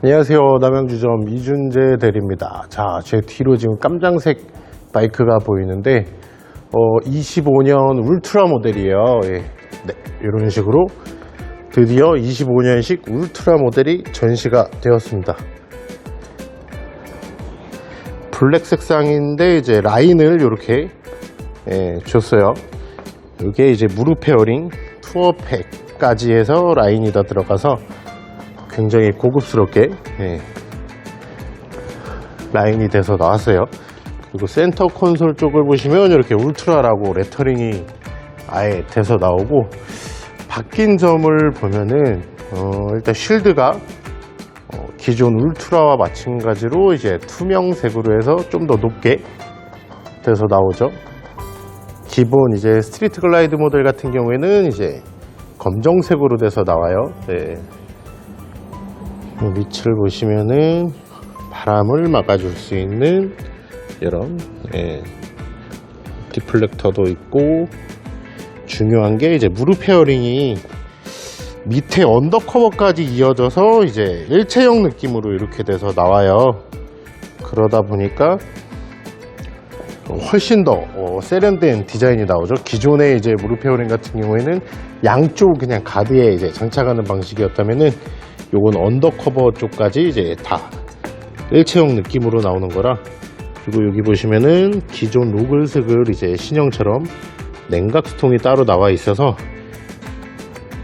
안녕하세요. 남양주점 이준재 대리입니다. 자, 제 뒤로 지금 깜장색 바이크가 보이는데, 어, 25년 울트라 모델이에요. 예. 네, 이런 식으로 드디어 25년식 울트라 모델이 전시가 되었습니다. 블랙 색상인데 이제 라인을 이렇게 예, 줬어요. 이게 이제 무릎 페어링 투어팩까지 해서 라인이 다 들어가서 굉장히 고급스럽게 예, 라인이 돼서 나왔어요. 그리고 센터 콘솔 쪽을 보시면 이렇게 울트라라고 레터링이 아예 돼서 나오고 바뀐 점을 보면은 어, 일단 쉴드가 어, 기존 울트라와 마찬가지로 이제 투명색으로 해서 좀 더 높게 돼서 나오죠. 기본 이제 스트리트 글라이드 모델 같은 경우에는 이제 검정색으로 돼서 나와요. 네. 이 밑을 보시면은 바람을 막아줄 수 있는 이런 예, 디플렉터도 있고 중요한 게 이제 무릎 페어링이 밑에 언더커버까지 이어져서 이제 일체형 느낌으로 이렇게 돼서 나와요. 그러다 보니까 훨씬 더 어, 세련된 디자인이 나오죠. 기존의 이제 무릎 페어링 같은 경우에는 양쪽 그냥 가드에 이제 장착하는 방식이었다면은 요건 언더커버 쪽까지 이제 다 일체형 느낌으로 나오는 거라 그리고 여기 보시면은 기존 로글색을 이제 신형처럼 냉각수통이 따로 나와 있어서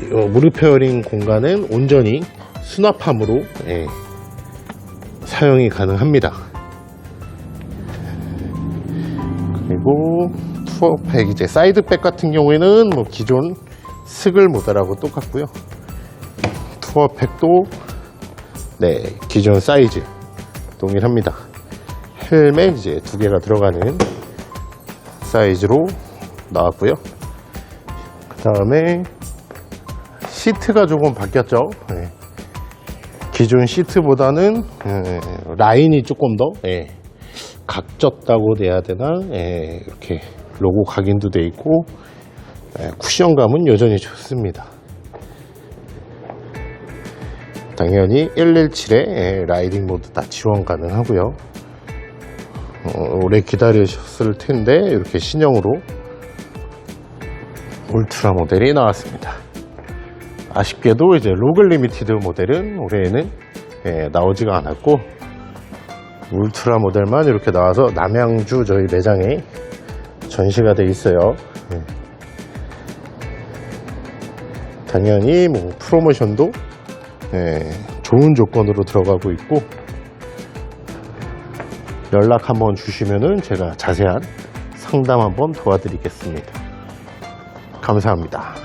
이 무릎 페어링 공간은 온전히 수납함으로 예, 사용이 가능합니다. 그리고 투어팩 이제 사이드백 같은 경우에는 뭐 기존 스글 모델하고 똑같고요. 투어팩도 네 기존 사이즈 동일합니다. 헬멧 이제 두 개가 들어가는 사이즈로 나왔고요. 그 다음에 시트가 조금 바뀌었죠. 네. 기존 시트보다는 예, 라인이 조금 더 예, 각졌다고 돼야 되나 예, 이렇게 로고 각인도 돼 있고 예, 쿠션감은 여전히 좋습니다. 당연히 117에 라이딩 모드 다 지원 가능하고요. 어, 오래 기다리셨을 텐데 이렇게 신형으로 울트라 모델이 나왔습니다. 아쉽게도 이제 로그 리미티드 모델은 올해에는 예, 나오지가 않았고 울트라 모델만 이렇게 나와서 남양주 저희 매장에 전시가 돼 있어요. 예. 당연히 뭐 프로모션도 예, 좋은 조건으로 들어가고 있고 연락 한번 주시면은 제가 자세한 상담 한번 도와드리겠습니다. 감사합니다.